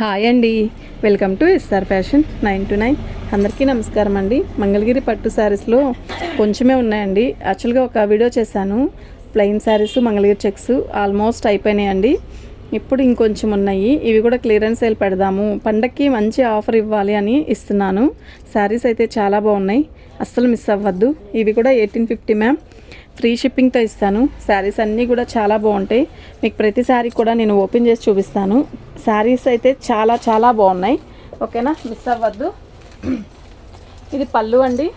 Hi అండి. Welcome to SR fashion nine to nine. అందరికీ నమస్కారం అండి. మంగళగిరి పట్టు శారీస్లో కొంచెమే ఉన్నాయండి. యాక్చువల్గా ఒక వీడియో చేశాను. Plain sarees Mangalagiri checks almost అయిపోయినాయండి. ఇప్పుడు ఇంకొంచెం ఉన్నాయి. ఇవి కూడా క్లియరెన్స్ సేల్ పెడదాము. పండక్కి మంచి ఆఫర్ ఇవ్వాలి అని ఇస్తున్నాను. శారీస్ అయితే చాలా బాగున్నాయి. అస్సలు మిస్ అవ్వద్దు. ఇవి కూడా ఎయిటీన్ ఫిఫ్టీ మ్యామ్. ఫ్రీ షిప్పింగ్తో ఇస్తాను. శారీస్ అన్నీ కూడా చాలా బాగుంటాయి. మీకు ప్రతి శారీ కూడా నేను ఓపెన్ చేసి చూపిస్తాను. శారీస్ అయితే చాలా చాలా బాగున్నాయి. ఓకేనా? మిస్ అవ్వద్దు. ఇది పళ్ళు అండి.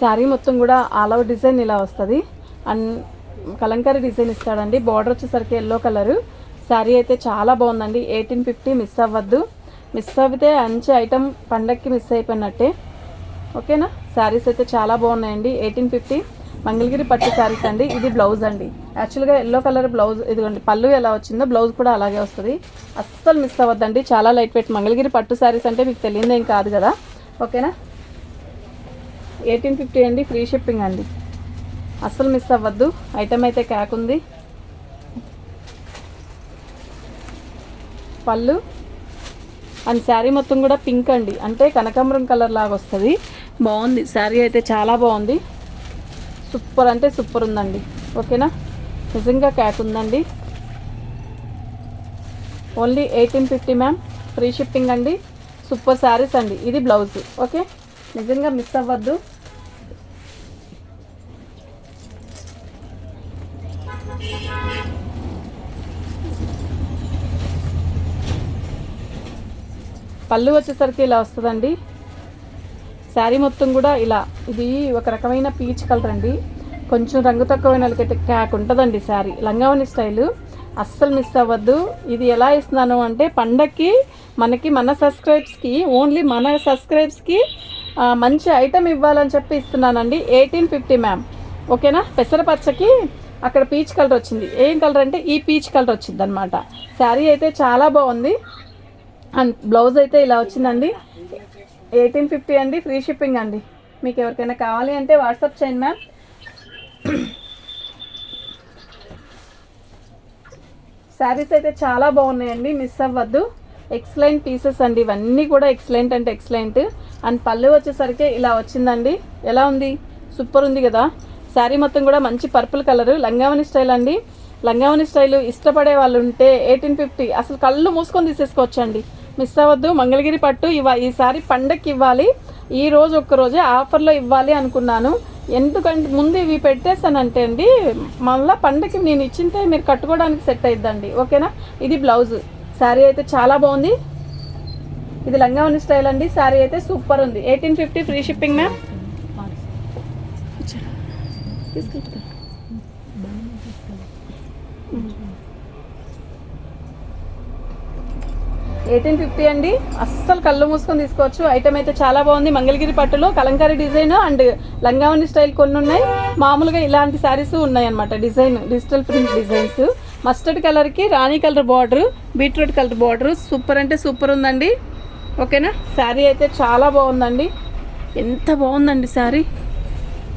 శారీ మొత్తం కూడా ఆల్ ఓవర్ డిజైన్ ఇలా వస్తుంది. అండ్ కలంకారీ డిజైన్ ఇస్తాడండి. బార్డర్ వచ్చేసరికి ఎల్లో కలరు. శారీ అయితే చాలా బాగుందండి. ఎయిటీన్ ఫిఫ్టీ మిస్ అవ్వద్దు. మిస్ అవ్వితే మంచి ఐటమ్ పండక్కి మిస్ అయిపోయినట్టే. ఓకేనా? శారీస్ అయితే చాలా బాగున్నాయండి. ఎయిటీన్ ఫిఫ్టీ మంగళగిరి పట్టు శారీస్ అండి. ఇది బ్లౌజ్ అండి. యాక్చువల్గా ఎల్లో కలర్ బ్లౌజ్ ఇదిగోండి పళ్ళు ఎలా వచ్చిందో బ్లౌజ్ కూడా అలాగే వస్తుంది. అస్సలు మిస్ అవ్వద్దండి. చాలా లైట్ వెయిట్ మంగళగిరి పట్టు శారీస్ అంటే మీకు తెలియదేం కాదు కదా. ఓకేనా? ఎయిటీన్ ఫిఫ్టీ అండి ఫ్రీ షిప్పింగ్ అండి. అస్సలు మిస్ అవ్వద్దు. ఐటమ్ అయితే క్యాక్ ఉంది. పళ్ళు అండ్ శారీ మొత్తం కూడా పింక్ అండి. అంటే కనకాంబరం కలర్ లాగా వస్తుంది. బాగుంది. శారీ అయితే చాలా బాగుంది. సూపర్ అంటే సూపర్ ఉందండి. ఓకేనా? నిజంగా క్యాక్ ఉందండి. Only eighteen fifty ma'am. Free shipping అండి. సూపర్ శారీస్ అండి. ఇది బ్లౌజ్. ఓకే? నిజంగా మిస్ అవ్వద్దు. పళ్ళు వచ్చేసరికి ఇలా వస్తుందండి. శారీ మొత్తం కూడా ఇలా ఇది ఒక రకమైన పీచ్ కలర్ అండి. కొంచెం రంగు తక్కువైన వాళ్ళకైతే క్యాక్ ఉంటుందండి శారీ. లంగావని స్టైలు. అస్సలు మిస్ అవ్వద్దు. ఇది ఎలా ఇస్తున్నాను అంటే పండక్కి మనకి మన సబ్స్క్రైబ్స్కి ఓన్లీ మన సబ్స్క్రైబ్స్కి మంచి ఐటమ్ ఇవ్వాలని చెప్పి ఇస్తున్నానండి. Eighteen fifty ma'am. ఓకేనా? పెసరపచ్చకి అక్కడ పీచ్ కలర్ వచ్చింది. ఏం కలర్ అంటే ఈ పీచ్ కలర్ వచ్చింది అనమాట శారీ అయితే చాలా బాగుంది. అండ్ బ్లౌజ్ అయితే ఇలా వచ్చిందండి. ఎయిటీన్ ఫిఫ్టీ అండి ఫ్రీ షిప్పింగ్ అండి. మీకు ఎవరికైనా కావాలి అంటే వాట్సాప్ చేయండి మ్యామ్. శారీస్ అయితే చాలా బాగున్నాయండి మిస్ అవ్వద్దు. ఎక్సలెంట్ పీసెస్ అండి ఇవన్నీ కూడా ఎక్సలెంట్ అంటే ఎక్సలెంట్ అండ్ పళ్ళు వచ్చేసరికి ఇలా వచ్చిందండి. ఎలా ఉంది? సూపర్ ఉంది కదా. శారీ మొత్తం కూడా మంచి పర్పుల్ కలరు లంగావని స్టైల్ అండి. లంగావని స్టైల్ ఇష్టపడే వాళ్ళు ఉంటే ఎయిటీన్ ఫిఫ్టీ అసలు కళ్ళు మూసుకొని తీసేసుకోవచ్చండి. మిస్ అవ్వద్దు. మంగళగిరి పట్టు ఇవ ఈసారి పండక్కి ఇవ్వాలి ఈ రోజు ఒక్క రోజే ఆఫర్లో ఇవ్వాలి అనుకున్నాను. ఎందుకంటే ముందు ఇవి పెట్టేశానంటే అండి మళ్ళీ పండగకి నేను ఇచ్చింటే మీరు కట్టుకోవడానికి సెట్ అయిద్దండి. ఓకేనా? ఇది బ్లౌజ్. శారీ అయితే చాలా బాగుంది. ఇది లంగావని స్టైల్ అండి. శారీ అయితే సూపర్ ఉంది. Eighteen fifty free shipping ma'am. తీసుకెళ్తా. ఎయిటీన్ ఫిఫ్టీ అండి. అస్సలు కళ్ళు మూసుకొని తీసుకోవచ్చు. ఐటమ్ అయితే చాలా బాగుంది. మంగళగిరి పట్టులో కలంకారీ డిజైన్ అండ్ లంగావని స్టైల్ కొన్ని ఉన్నాయి మామూలుగా ఇలాంటి శారీస్ ఉన్నాయి అనమాట design digital print designs. Mustard కలర్కి రాణి colour border beetroot colour border super అంటే సూపర్ ఉందండి. ఓకేనా? శారీ అయితే చాలా బాగుందండి. ఎంత బాగుందండి శారీ?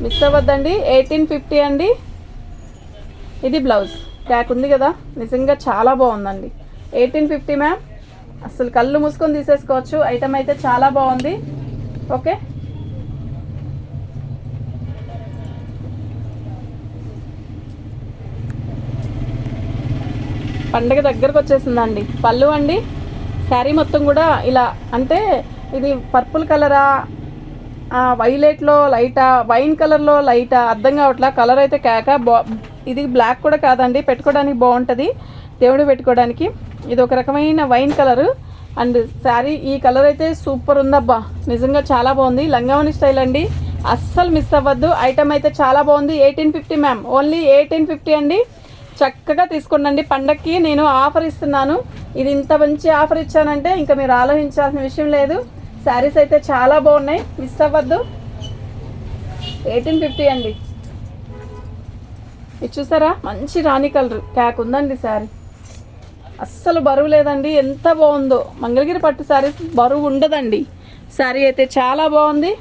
మిస్ అవ్వద్దండి. ఎయిటీన్ ఫిఫ్టీ అండి. ఇది బ్లౌజ్. ట్యాక్ ఉంది కదా. నిజంగా చాలా బాగుందండి. ఎయిటీన్ ఫిఫ్టీ మ్యామ్ అసలు కళ్ళు మూసుకొని తీసేసుకోవచ్చు. ఐటమ్ అయితే చాలా బాగుంది. ఓకే పండగ దగ్గరకు వచ్చేసిందండి. పళ్ళు అండి. శారీ మొత్తం కూడా ఇలా అంటే ఇది పర్పుల్ కలరా వైలెట్లో లైటా వైన్ కలర్లో లైటా అర్థం కావట్లా. కలర్ అయితే కేక బా ఇది బ్లాక్ కూడా కాదండి. పెట్టుకోవడానికి బాగుంటుంది. దేవుడు పెట్టుకోవడానికి. ఇది ఒక రకమైన వైన్ కలరు. అండ్ శారీ ఈ కలర్ అయితే సూపర్ ఉందబ్బా. నిజంగా చాలా బాగుంది. లంగావని స్టైల్ అండి. అస్సలు మిస్ అవ్వద్దు. ఐటమ్ అయితే చాలా బాగుంది. Eighteen fifty ma'am. Only eighteen fifty అండి. చక్కగా తీసుకోండి పండక్కి నేను ఆఫర్ ఇస్తున్నాను. ఇది ఇంత మంచి ఆఫర్ ఇచ్చానంటే ఇంకా మీరు ఆలోచించాల్సిన విషయం లేదు. శారీస్ అయితే చాలా బాగున్నాయి. మిస్ అవ్వద్దు. ఎయిటీన్ ఫిఫ్టీ అండి. ఇది చూసారా? మంచి రాణి కలర్. క్యాక్ ఉందండి శారీ. అస్సలు బరువు లేదండి. ఎంత బాగుందో. మంగళగిరి పట్టు శారీస్ బరువు ఉండదండి. శారీ అయితే చాలా బాగుంది.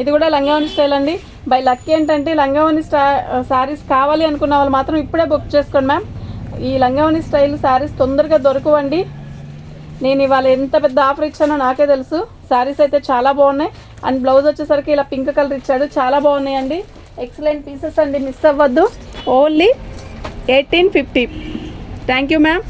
ఇది కూడా లంగావని స్టైల్ అండి. బై లక్ ఏంటంటే లంగావని స్టా శారీస్ కావాలి అనుకున్న వాళ్ళు మాత్రం ఇప్పుడే బుక్ చేసుకోండి మ్యామ్. ఈ లంగావని స్టైల్ శారీస్ తొందరగా దొరకవండి. నేను ఇవాళ ఎంత పెద్ద ఆఫర్ ఇచ్చానో నాకే తెలుసు. శారీస్ అయితే చాలా బాగున్నాయి. అండ్ బ్లౌజ్ వచ్చేసరికి ఇలా పింక్ కలర్ ఇచ్చాడు. చాలా బాగున్నాయండి. ఎక్సలెంట్ పీసెస్ అండి. మిస్ అవ్వద్దు. Only eighteen fifty. Thank you ma'am.